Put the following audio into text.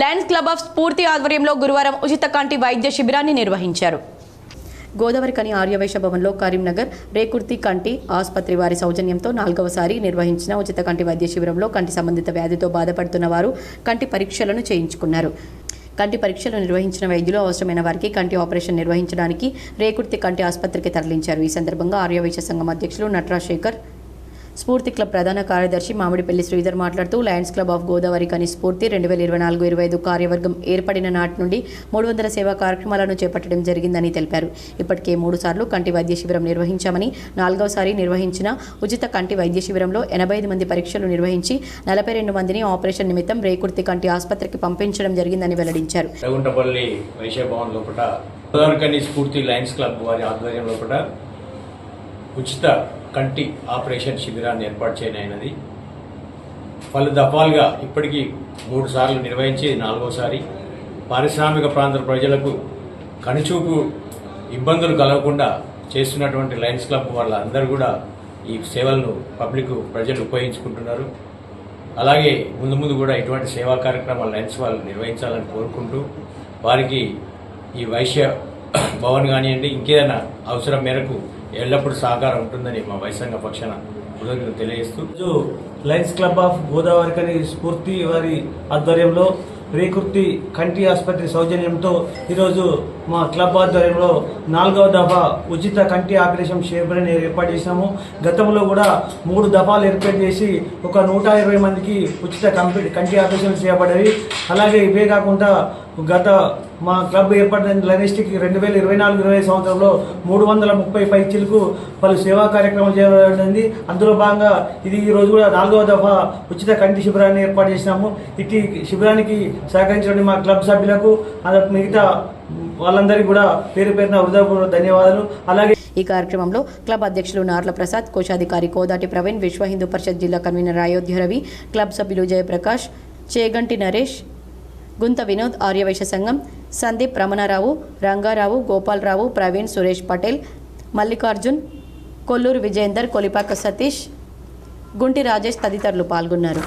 Lions club of స్ఫూర్తి ఆధ్వర్యంలో గురువారం ఉచిత కంటి వైద్య శిబిరాన్ని నిర్వహించారు. గోదావరి కని ఆర్యవేశ భవన్లో కరీంనగర్ రేకుర్తి కంటి ఆసుపత్రి వారి సౌజన్యంతో నాలుగవసారి నిర్వహించిన ఉచిత కంటి వైద్య శిబిరంలో కంటి సంబంధిత వ్యాధితో బాధపడుతున్న వారు కంటి పరీక్షలను చేయించుకున్నారు. కంటి పరీక్షలు నిర్వహించిన వైద్యులు అవసరమైన వారికి కంటి ఆపరేషన్ నిర్వహించడానికి రేకుర్తి కంటి ఆసుపత్రికి తరలించారు. ఈ సందర్భంగా ఆర్యవేశ సంఘం అధ్యక్షులు నట్రాజ్ శేఖర్ స్ఫూర్తి క్లబ్ ప్రధాన కార్యదర్శి మామిడిపల్లి శ్రీధర్ మాట్లాడుతూ లయన్స్ క్లబ్ ఆఫ్ గోదావరి కని స్ఫూర్తి రెండు వేల ఇరవై నాలుగు ఇరవై ఐదు కార్యవర్గం ఏర్పడిన నాటి నుండి మూడు వందల సేవా కార్యక్రమాలను చేపట్టడం జరిగిందని తెలిపారు. ఇప్పటికే మూడు సార్లు కంటి వైద్య శిబిరం నిర్వహించామని నాలుగవసారి నిర్వహించిన ఉచిత కంటి వైద్య శిబిరంలో ఎనభై ఐదు మంది పరీక్షలు నిర్వహించి నలభై రెండు మందిని ఆపరేషన్ నిమిత్తం రేకుర్తి కంటి ఆసుపత్రికి పంపించడం జరిగిందని వెల్లడించారు. స్ఫూర్తి లయన్స్ క్లబ్ వారి ఆధ్వర్యం లోపల ఉచిత కంటి ఆపరేషన్ శిబిరాన్ని ఏర్పాటు చేయనైనది పలు దఫాలుగా ఇప్పటికీ మూడు సార్లు నిర్వహించి నాలుగోసారి. పారిశ్రామిక ప్రాంత ప్రజలకు కనుచూపు ఇబ్బందులు కలగకుండా చేస్తున్నటువంటి లయన్స్ క్లబ్ వాళ్ళందరూ కూడా ఈ సేవలను పబ్లిక్ ప్రజలు ఉపయోగించుకుంటున్నారు. అలాగే ముందు ముందు కూడా ఇటువంటి సేవా కార్యక్రమాలు లయన్స్ వాళ్ళు నిర్వహించాలని కోరుకుంటూ వారికి ఈ వైశ్య భవన్ కానివ్వండి ఇంకేదైనా అవసరం మేరకు ఎల్లప్పుడూ సహకారం ఉంటుందని మా వైసంగ పక్షాన కృతజ్ఞతలు తెలియజేస్తూ. లయన్స్ క్లబ్ ఆఫ్ గోదావరి కని స్ఫూర్తి వారి ఆధ్వర్యంలో రేకుర్తి కంటి ఆసుపత్రి సౌజన్యంతో ఈరోజు మా క్లబ్ ఆధ్వర్యంలో నాలుగవ దఫా ఉచిత కంటి ఆపరేషన్ శిబిరాన్ని ఏర్పాటు చేసినాము. గతంలో కూడా మూడు దఫాలు ఏర్పాటు చేసి ఒక నూట ఇరవై మందికి ఉచిత కంపి కంటి ఆపరేషన్ చేయబడ్డవి అలాగే ఇవే కాకుండా గత మా క్లబ్ ఏర్పడిన లైనిస్టిక్ రెండు వేల ఇరవై నాలుగు ఇరవై ఐదు సంవత్సరంలో మూడు వందల ముప్పై పైచీలకు పలు సేవా కార్యక్రమాలు చేయబడింది. అందులో భాగంగా ఇది ఈ రోజు కూడా నాలుగవ దఫా ఉచిత కంటి శిబిరాన్ని ఏర్పాటు చేసినాము. ఇట్టి శిబిరానికి సహకరించిన మా క్లబ్ సభ్యులకు మిగతా వాళ్ళందరికీ కూడా పేరు పేరున హృదయపూర్వక ధన్యవాదాలు. అలాగే ఈ కార్యక్రమంలో క్లబ్ అధ్యక్షులు నార్ల ప్రసాద్ కోశాధికారి కోదాటి ప్రవీణ్ విశ్వ హిందూ పరిషత్ జిల్లా కన్వీనర్ అయోధ్య రవి క్లబ్ సభ్యులు జయప్రకాష్ చేగంటి నరేష్ గుంత వినోద్ ఆర్యవైశ్య సంఘం సందీప్ రమణారావు రంగారావు గోపాలరావు ప్రవీణ్ సురేష్ పటేల్ మల్లికార్జున్ కొల్లూరు విజయేందర్ కొలిపాక సతీష్ గుంటి రాజేష్ తదితరులు పాల్గొన్నారు.